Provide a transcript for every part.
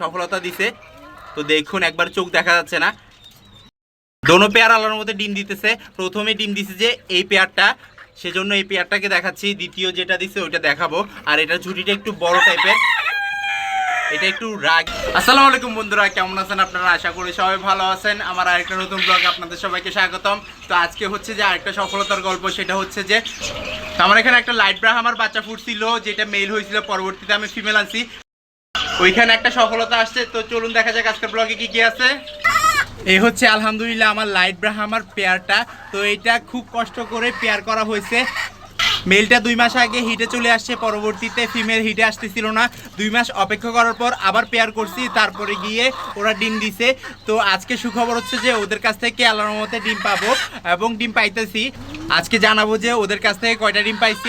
সফলতা দিছে। তো দেখুন, একবার চোখ দেখা যাচ্ছে না। দোনো পেয়ার আলার মধ্যে ডিম দিতেছে। প্রথমে ডিম দিছে যে এই পেয়ারটা। সেজন্য এই পেয়ারটাকে দেখাচ্ছি। দ্বিতীয় যেটা দিছে ওইটা দেখাবো। আর এটা ঝুটিটা একটু বড় টাইপের এটা একটু রাগ। আসসালামু আলাইকুম বন্ধুরা, কেমন আছেন আপনারা? আশা করি সবাই ভালো আছেন। আমার আরেকটা নতুন ব্লগ আপনাদের সবাইকে স্বাগতম। তো আজকে হচ্ছে যে আরেকটা সফলতার গল্প। সেটা হচ্ছে যে, আমার এখানে একটা লাইট ব্রাহামার বাচ্চা ফুটছিল, যেটা মেল হয়েছিল। পরবর্তীতে আমি ফিমেল আনছি। ওইখানে একটা সফলতা আসছে, তো চলুন দেখা যাক আজকের ব্লগে কি কি আছে। এই হচ্ছে, আলহামদুলিল্লাহ, আমার লাইট ব্রাহামার পেয়ারটা। তো এটা খুব কষ্ট করে পেয়ার করা হয়েছে। মেলটা দুই মাস আগে হিটে চলে আসছে, পরবর্তীতে ফিমেল হিটে আসতেছিল না। দুই মাস অপেক্ষা করার পর আবার পেয়ার করছি, তারপরে গিয়ে ওরা ডিম দিছে। তো আজকে সুখবর হচ্ছে যে, ওদের কাছ থেকে আল্লাহর মতে ডিম পাবো এবং ডিম পাইতেছি। আজকে জানাব যে, ওদের কাছ থেকে কয়টা ডিম পাইছি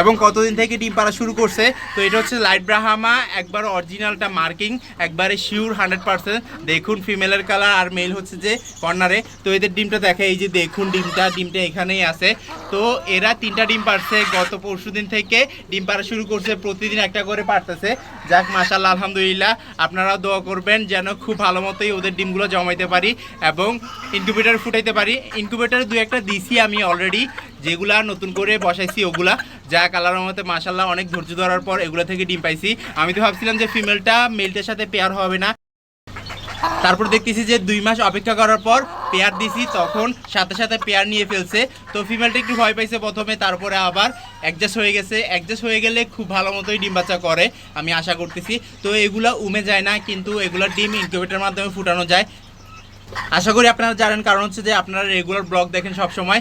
এবং কতদিন থেকে ডিম পাড়া শুরু করছে, তো এটা হচ্ছে লাইট ব্রাহামা একবার অরিজিনালটা মার্কিং, একবারে শিওর হান্ড্রেড পার্সেন্ট দেখুন ফিমেলের কালার আর মেল হচ্ছে যে কর্নারে। তো এদের ডিমটা দেখে, এই যে দেখুন ডিমটা ডিমটা এখানেই আছে। তো এরা তিনটা ডিম পারছে গত পরশু দিন থেকে ডিম পাড়া শুরু করছে, প্রতিদিন একটা করে পারতেছে যাক মাশাল্লাহ আলহামদুলিল্লাহ। আপনারাও দোয়া করবেন যেন খুব ভালো মতোই ওদের ডিমগুলো জমাইতে পারি এবং ইনকিউবেটার ফুটাইতে পারি। ইনকিউবেটার দু একটা দিছি আমি অলরেডি যেগুলা নতুন করে বসাইছি ওগুলা। যা কালারের মধ্যে মাসাল্লাহ অনেক ধৈর্য ধরার পর এগুলো থেকে ডিম পাইছি। আমি তো ভাবছিলাম যে ফিমেলটা মেলটার সাথে পেয়ার হবে না। তারপর দেখতেছি যে দুই মাস অপেক্ষা করার পর পেয়ার দিছি, তখন সাথে সাথে পেয়ার নিয়ে ফেলছে। তো ফিমেলটা একটু ভয় পাইছে প্রথমে, তারপরে আবার অ্যাডজাস্ট হয়ে গেছে। অ্যাডজাস্ট হয়ে গেলে খুব ভালো মতোই ডিম বাচ্চা করে, আমি আশা করতেছি। তো এগুলা উমে যায় না, কিন্তু এগুলা ডিম ইনকিউবেটার মাধ্যমে ফুটানো যায়। আশা করি আপনারা জানেন, কারণ হচ্ছে যে আপনারা রেগুলার ব্লগ দেখেন সব সময়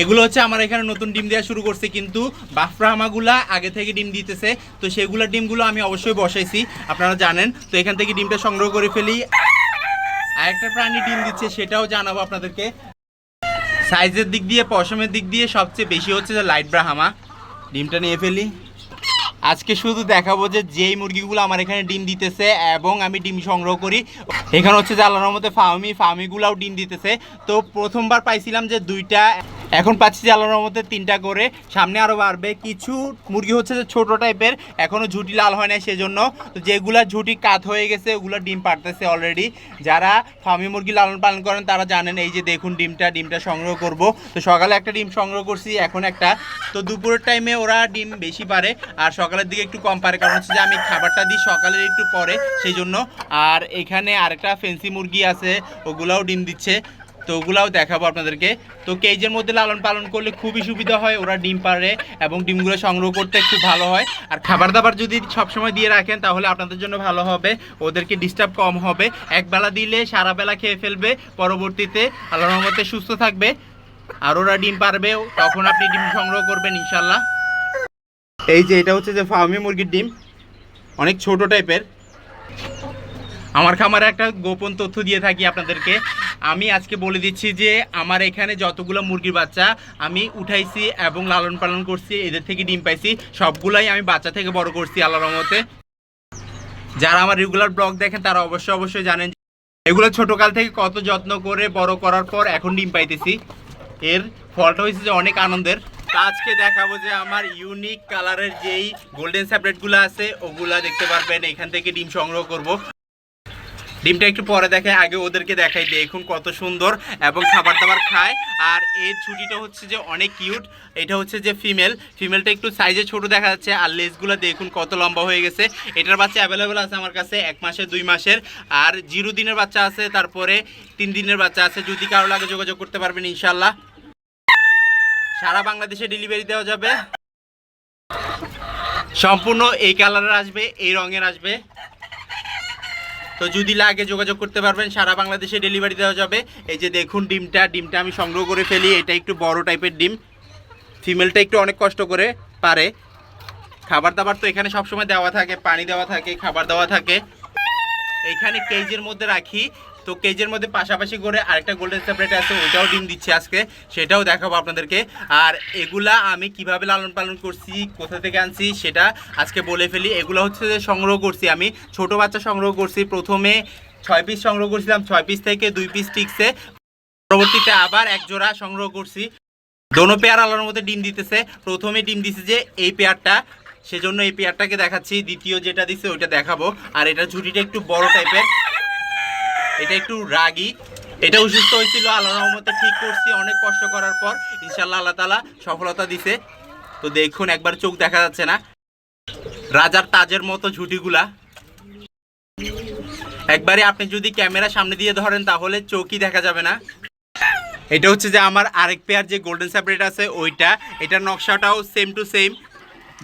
এগুলো হচ্ছে আমার এখানে নতুন ডিম দেওয়া শুরু করছে, কিন্তু বাফরাহামাগুলা আগে থেকে ডিম দিতেছে। তো সেগুলোর ডিমগুলো আমি অবশ্যই বসাইছি, আপনারা জানেন। তো এখান থেকে ডিমটা সংগ্রহ করে ফেলি। আরেকটা প্রাণী ডিম দিচ্ছে, সেটাও জানাব আপনাদেরকে। সাইজের দিক দিয়ে, পশমের দিক দিয়ে সবচেয়ে বেশি হচ্ছে যে লাইট ব্রাহামা। ডিমটা নিয়ে ফেলি। আজকে শুধু দেখাবো যে যেই মুরগিগুলো আমার এখানে ডিম দিতেছে এবং আমি ডিম সংগ্রহ করি। এখানে হচ্ছে আল্লাহর মধ্যে ফার্মি ফার্মিগুলাও ডিম দিতেছে। তো প্রথমবার পাইছিলাম যে দুইটা এখন পাচ্ছি আল্লাহর মধ্যে তিনটা করে সামনে আরও বাড়বে। কিছু মুরগি হচ্ছে যে ছোট টাইপের এখনও ঝুটি লাল হয় না সেজন্য। তো যেগুলা ঝুটি কাত হয়ে গেছে, ওগুলো ডিম পারতেছে অলরেডি যারা ফার্মি মুরগি লালন পালন করেন, তারা জানেন, এই যে দেখুন ডিমটা ডিমটা সংগ্রহ করব। তো সকালে একটা ডিম সংগ্রহ করছি, এখন একটা। তো দুপুরের টাইমে ওরা ডিম বেশি পারে, আর সকালের দিকে একটু কম পারে। কারণ হচ্ছে যে আমি খাবারটা দিই সকালের একটু পরে সেই জন্য আর এখানে আরেকটা ফেন্সি মুরগি আছে, ওগুলাও ডিম দিচ্ছে। তো ওগুলাও দেখাবো আপনাদেরকে। তো কেজের মধ্যে লালন পালন করলে খুবই সুবিধা হয়, ওরা ডিম পারে এবং ডিমগুলো সংগ্রহ করতে খুব ভালো হয়। আর খাবার দাবার যদি সবসময় দিয়ে রাখেন, তাহলে আপনাদের জন্য ভালো হবে। ওদেরকে ডিস্টার্ব কম হবে। একবেলা দিলে সারা বেলা খেয়ে ফেলবে। পরবর্তীতে আল্লাহর রহমতে সুস্থ থাকবে। আর ওরা ডিম পারবে তখন আপনি ডিম সংগ্রহ করবেন ইনশাল্লাহ এই যে, এটা হচ্ছে যে ফার্মি মুরগির ডিম। অনেক ছোট টাইপের আমার খামারে একটা গোপন তথ্য দিয়ে থাকি আপনাদেরকে। আমি আজকে বলে দিচ্ছি যে, আমার এখানে যতগুলো মুরগির বাচ্চা, আমি উঠাইছি এবং লালন পালন করছি, এদের থেকে ডিম পাইছি, সবগুলাই আমি বাচ্চা থেকে বড় করছি আল্লাহর রহমতে। যারা আমার রেগুলার ব্লগ দেখেন, তারা অবশ্যই অবশ্যই জানেন এগুলো ছোটকাল থেকে কত যত্ন করে বড় করার পর এখন ডিম পাইতেছি। এর ফলটা হয়েছে যে অনেক আনন্দের। আজকে দেখাবো যে, আমার ইউনিক কালারের যেই গোল্ডেন স্যাপলেটগুলো আছে, ওগুলা দেখতে পারবেন। এখান থেকে ডিম সংগ্রহ করব। ডিমটা একটু পরে দেখে, আগে ওদেরকে দেখাই, দেখুন কত সুন্দর এবং খাবার দাবার খায়। আর এর ছুটিটা হচ্ছে যে অনেক কিউট, এটা হচ্ছে যে ফিমেল। ফিমেলটা একটু সাইজে ছোট দেখা যাচ্ছে, আর লেসগুলো দেখুন কত লম্বা হয়ে গেছে। এটার বাচ্চা অ্যাভেলেবেল আছে আমার কাছে এক মাসের দুই মাসের। আর জিরো দিনের বাচ্চা আছে, তারপরে তিন দিনের বাচ্চা আছে। যদি কারও লাগে যোগাযোগ করতে পারবেন ইনশাল্লাহ সারা বাংলাদেশে ডেলিভারি দেওয়া যাবে। সম্পূর্ণ এই কালারের আসবে, এই রঙের আসবে। তো যদি লাগে যোগাযোগ করতে পারবেন, সারা বাংলাদেশে ডেলিভারি দেওয়া যাবে। এই যে দেখুন ডিমটা ডিমটা আমি সংগ্রহ করে ফেলি। এটা একটু বড় টাইপের ডিম। ফিমেলটা একটু অনেক কষ্ট করে পারে। খাবার দাবার তো এখানে সবসময় দেওয়া থাকে, পানি দেওয়া থাকে, খাবার দেওয়া থাকে। এইখানে কেজের মধ্যে রাখি। তো কেজের মধ্যে পাশাপাশি করে আরেকটা গোল্ডেন সেপারেট আছে, ওইটাও ডিম দিচ্ছে আজকে। সেটাও দেখাবো আপনাদেরকে। আর এগুলা আমি কীভাবে লালন পালন করছি, কোথা থেকে আনছি, সেটা আজকে বলে ফেলি। এগুলো হচ্ছে যে সংগ্রহ করছি আমি। ছোট বাচ্চা সংগ্রহ করছি। প্রথমে ছয় পিস সংগ্রহ করছিলাম। ছয় পিস থেকে দুই পিস টিকছে। পরবর্তীতে আবার এক জোড়া সংগ্রহ করছি। দোনো পেয়ার আলোর মধ্যে ডিম দিতেছে। প্রথমে ডিম দিছে যে এই পেয়ারটা সেজন্য এই পেয়ারটাকে দেখাচ্ছি। দ্বিতীয় যেটা দিছে, ওইটা দেখাবো। আর এটা ঝুটিটা একটু বড় টাইপের এটা একটু রাগী। এটা অসুস্থ হয়েছিল, আল্লাহ রহমতে ঠিক করছি, অনেক কষ্ট করার পর ইনশাল্লাহ আল্লাহ তালা সফলতা দিছে। তো দেখুন, একবার চোখ দেখা যাচ্ছে না। রাজার তাজের মতো ঝুটিগুলা। একবারে আপনি যদি ক্যামেরা সামনে দিয়ে ধরেন, তাহলে চোখই দেখা যাবে না। এটা হচ্ছে যে আমার আরেক পেয়ার যে গোল্ডেন স্যাপারেট আছে, ওইটা, এটার নকশাটাও সেম টু সেম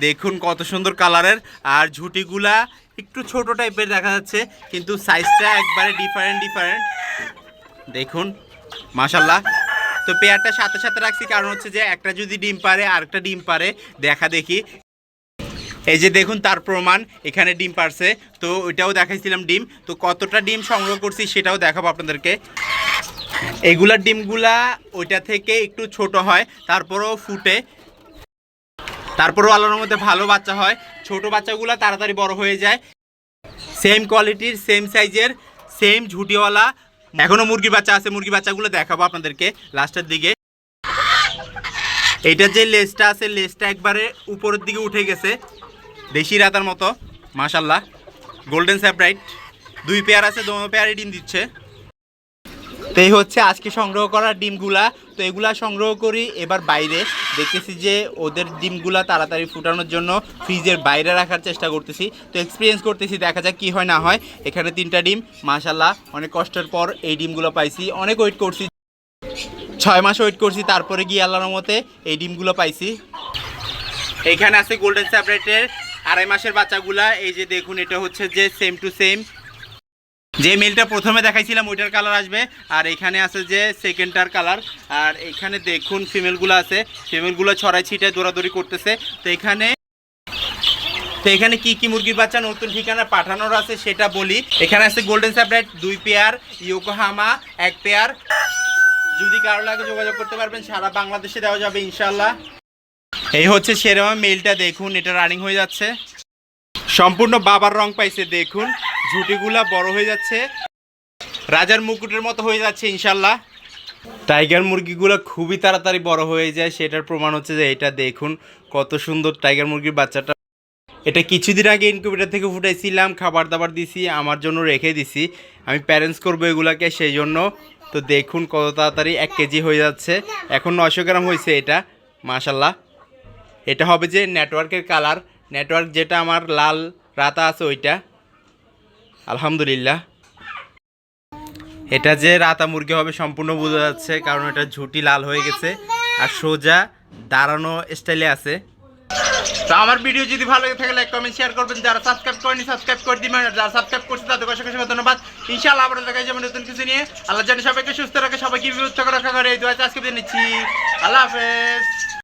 দেখুন কত সুন্দর কালারের। আর ঝুটিগুলা একটু ছোট টাইপের দেখা যাচ্ছে, কিন্তু সাইজটা একবারে ডিফারেন্ট ডিফারেন্ট দেখুন মাশাল্লাহ তো পেয়ারটা সাথে সাথে রাখছি, কারণ হচ্ছে যে একটা যদি ডিম পারে, আরেকটা ডিম পারে, দেখা দেখি। এই যে দেখুন, তার প্রমাণ, এখানে ডিম পারছে। তো ওইটাও দেখাইছিলাম ডিম। তো কতটা ডিম সংগ্রহ করছি সেটাও দেখাবো আপনাদেরকে। এগুলার ডিমগুলা ওইটা থেকে একটু ছোট হয়, তারপরেও ফুটে। তারপরেও আল্লাহর মধ্যে ভালো বাচ্চা হয়। ছোট বাচ্চাগুলো তাড়াতাড়ি বড় হয়ে যায়। সেম কোয়ালিটির সেম সাইজের সেম ঝুটিওয়ালা। এখনও মুরগির বাচ্চা আছে, মুরগি বাচ্চাগুলো দেখাবো আপনাদেরকে লাস্টের দিকে। এইটার যে লেজটা আছে, লেজটা একবারে উপরের দিকে উঠে গেছে, দেশি রাতার মতো মাশাল্লাহ গোল্ডেন স্যাপ্রাইট দুই পেয়ার আছে, দোনো পেয়ারই ডিম দিচ্ছে। তো এই হচ্ছে আজকে সংগ্রহ করা ডিমগুলা। তো এগুলা সংগ্রহ করি, এবার বাইরে। দেখতেছি যে ওদের ডিমগুলা তাড়াতাড়ি ফুটানোর জন্য ফ্রিজের বাইরে রাখার চেষ্টা করতেছি। তো এক্সপিরিয়েন্স করতেছি, দেখা যাক কি হয় না হয়। এখানে তিনটা ডিম মাশাল্লাহ অনেক কষ্টের পর এই ডিমগুলো পাইছি। অনেক ওয়েট করছি। ছয় মাস ওয়েট করছি, তারপরে গিয়ে আল্লাহর মতে এই ডিমগুলো পাইছি। এখানে আছে গোল্ডেন স্যাপারেটের আড়াই মাসের বাচ্চাগুলা। এই যে দেখুন, এটা হচ্ছে যে সেম টু সেম যে মেলটা প্রথমে দেখাইছিলাম, ওইটার কালার আসবে। আর এখানে আছে যে সেকেন্ডটার কালার আর এখানে দেখুন ফিমেলগুলো আছে। ফিমেলগুলো ছড়াই ছিটায় দৌড়াদৌড়ি করতেছে। তো এখানে তো এখানে কি কি মুরগির বাচ্চা নতুন ঠিকানা পাঠানোর আছে সেটা বলি। এখানে আছে গোল্ডেন স্যাপ্রাইট দুই পেয়ার ইয়োকোহামা এক পেয়ার যদি কারও লাগে যোগাযোগ করতে পারবেন, সারা বাংলাদেশে দেওয়া যাবে ইনশাল্লাহ এই হচ্ছে সেরকম মেলটা দেখুন, এটা রানিং হয়ে যাচ্ছে। সম্পূর্ণ বাবার রং পাইছে, দেখুন। ঝুটিগুলা বড় হয়ে যাচ্ছে। রাজার মুকুটের মতো হয়ে যাচ্ছে ইনশাল্লাহ টাইগার মুরগিগুলো খুবই তাড়াতাড়ি বড় হয়ে যায়। সেটার প্রমাণ হচ্ছে যে এটা দেখুন, কত সুন্দর টাইগার মুরগির বাচ্চাটা। এটা কিছুদিন আগে ইনকিউবেটার থেকে ফুটাইছিলাম খাবার দাবার দিছি, আমার জন্য রেখে দিছি। আমি প্যারেন্টস করব এগুলাকে, সেই জন্য। তো দেখুন কত তাড়াতাড়ি এক কেজি হয়ে যাচ্ছে। এখন নশো গ্রাম হয়েছে এটা মাশাল্লাহ এটা হবে যে নেটওয়ার্কের কালার নেটওয়ার্ক যেটা আমার লাল, রাতা আছে ওইটা। আলহামদুলিল্লাহ। এটা যে রাতা মুরগি হবে সম্পূর্ণ বোঝা যাচ্ছে, কারণ এটা ঝুটি লাল হয়ে গেছে আর সোজা দাঁড়ানো স্টাইলে আছে। তো আমার ভিডিও যদি ভালো লাগে থাকে লাইক কমেন্ট শেয়ার করবেন। যারা সাবস্ক্রাইব করেনি সাবস্ক্রাইব করে দিবেন। আর যারা সাবস্ক্রাইব করছে তাদের অসংখ্য অসংখ্য ধন্যবাদ। ইনশাআল্লাহ আবার দেখা যাবে নতুন কিছু নিয়ে। আল্লাহ জানি সবাইকে সুস্থ রাখে, সবাইকে বিরুদ্ধ রাখা। করে এই দোয়া আজকে দিয়ে নিচ্ছি। আল্লাহ হাফেজ।